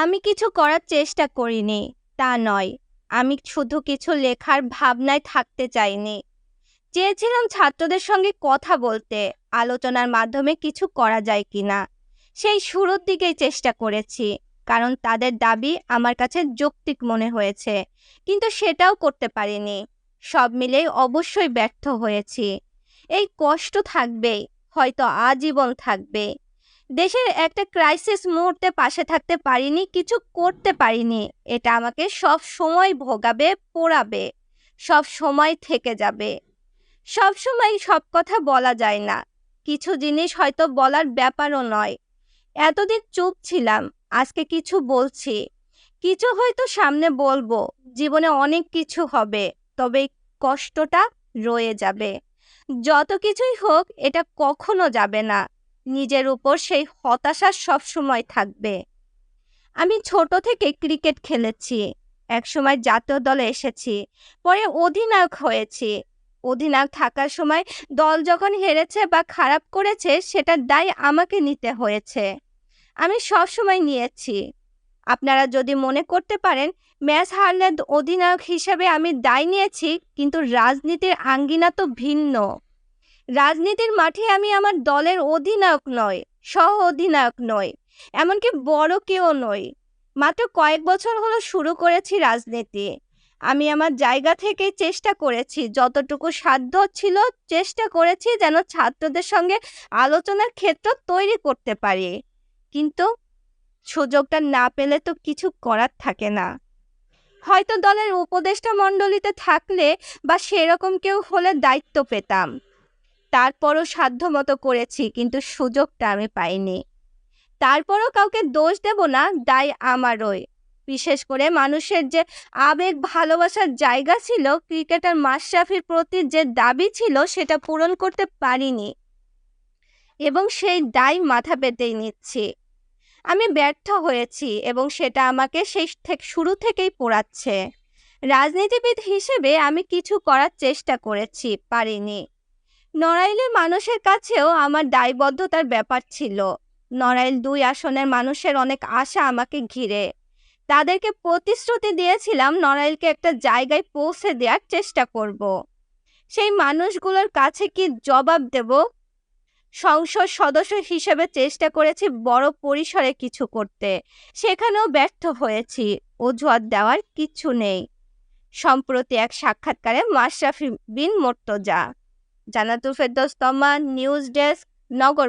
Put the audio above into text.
আমি কিছু করার চেষ্টা করিনি, তা নয়, আমি শুধু কিছু লেখার ভাবনায় থাকতে চাইনি। চেয়েছিলাম ছাত্রদের সঙ্গে কথা বলতে, আলোচনার মাধ্যমে কিছু করা যায় কিনা। সেই শুরুর দিকেই চেষ্টা করেছি, কারণ তাদের দাবি আমার কাছে যৌক্তিক মনে হয়েছে, কিন্তু সেটাও করতে পারিনি। সব মিলেই অবশ্যই ব্যর্থ হয়েছি। এই কষ্ট থাকবেই, হয়তো আজীবন থাকবে। দেশের একটা ক্রাইসিস মুহূর্তে পাশে থাকতে পারিনি, কিছু করতে পারিনি। এটা আমাকে সব সময় ভোগাবে, পোড়াবে, সব সময় থেকে যাবে। সব সময় সব কথা বলা যায় না। কিছু জিনিস হয়তো বলার ব্যাপারও নয়। এতদিন চুপ ছিলাম, আজকে কিছু বলছি। কিছু হয়তো সামনে বলব, জীবনে অনেক কিছু হবে, তবে কষ্টটা রয়ে যাবে। যত কিছুই হোক, এটা কখনো যাবে না। নিজের উপর সেই হতাশা সবসময় থাকবে। আমি ছোট থেকে ক্রিকেট খেলেছি, একসময় জাতীয় দলে এসেছি, পরে অধিনায়ক হয়েছি। অধিনায়ক থাকার সময় দল যখন হেরেছে বা খারাপ করেছে, সেটার দায় আমাকে নিতে হয়েছে। আমি সব সময় নিয়েছি। আপনারা যদি মনে করতে পারেন, ম্যাচ হারলে অধিনায়ক হিসেবে আমি দায় নিয়েছি, কিন্তু রাজনীতির আঙ্গিনা তো ভিন্ন। রাজনীতির মাঠে আমি আমার দলের অধিনায়ক নয় সহ অধিনায়ক নয় এমনকি বড় কেউ নই। মাত্র কয়েক বছর হলো শুরু করেছি রাজনীতি। আমি আমার জায়গা থেকে চেষ্টা করেছি, যতটুকু সাধ্য ছিল চেষ্টা করেছি যেন ছাত্রদের সঙ্গে আলোচনার ক্ষেত্র তৈরি করতে পারি। কিন্তু সুযোগটা না পেলে তো কিছু করার থাকে না। হয়তো দলের উপদেষ্টা মণ্ডলীতে থাকলে বা সেরকম কেউ হলে দায়িত্ব পেতাম। তারপরও সাধ্যমতো করেছি, কিন্তু সুযোগটা আমি পাইনি। তারপরও কাউকে দোষ দেব না, দায় আমারই। বিশেষ করে মানুষের যে আবেগ, ভালোবাসার জায়গা ছিল, ক্রিকেটার মাশরাফির প্রতি যে দাবি ছিল, সেটা পূরণ করতে পারিনি। এবং সেই দায় মাথা পেতেই নিচ্ছি। আমি ব্যর্থ হয়েছি এবং সেটা আমাকে সেই থেকে, শুরু থেকেই পোড়াচ্ছে। রাজনীতিবিদ হিসেবে আমি কিছু করার চেষ্টা করেছি, পারিনি। নড়াইলের মানুষের কাছেও আমার দায়বদ্ধতার ব্যাপার ছিল। নড়াইল দুই আসনের মানুষের অনেক আশা আমাকে ঘিরে। তাদেরকে প্রতিশ্রুতি দিয়েছিলাম নড়াইলকে একটা জায়গায় পৌঁছে দেওয়ার চেষ্টা করব। সেই মানুষগুলোর কাছে কি জবাব দেব? সংসদ সদস্য হিসেবে চেষ্টা করেছি বড় পরিসরে কিছু করতে। সেখানেও ব্যর্থ হয়েছি, অজুহাত দেওয়ার কিছু নেই। সম্প্রতি এক সাক্ষাৎকারে মাশরাফি বিন মোর্তজা জানাতুল ফেরদৌস নিউজ ডেস্ক নগর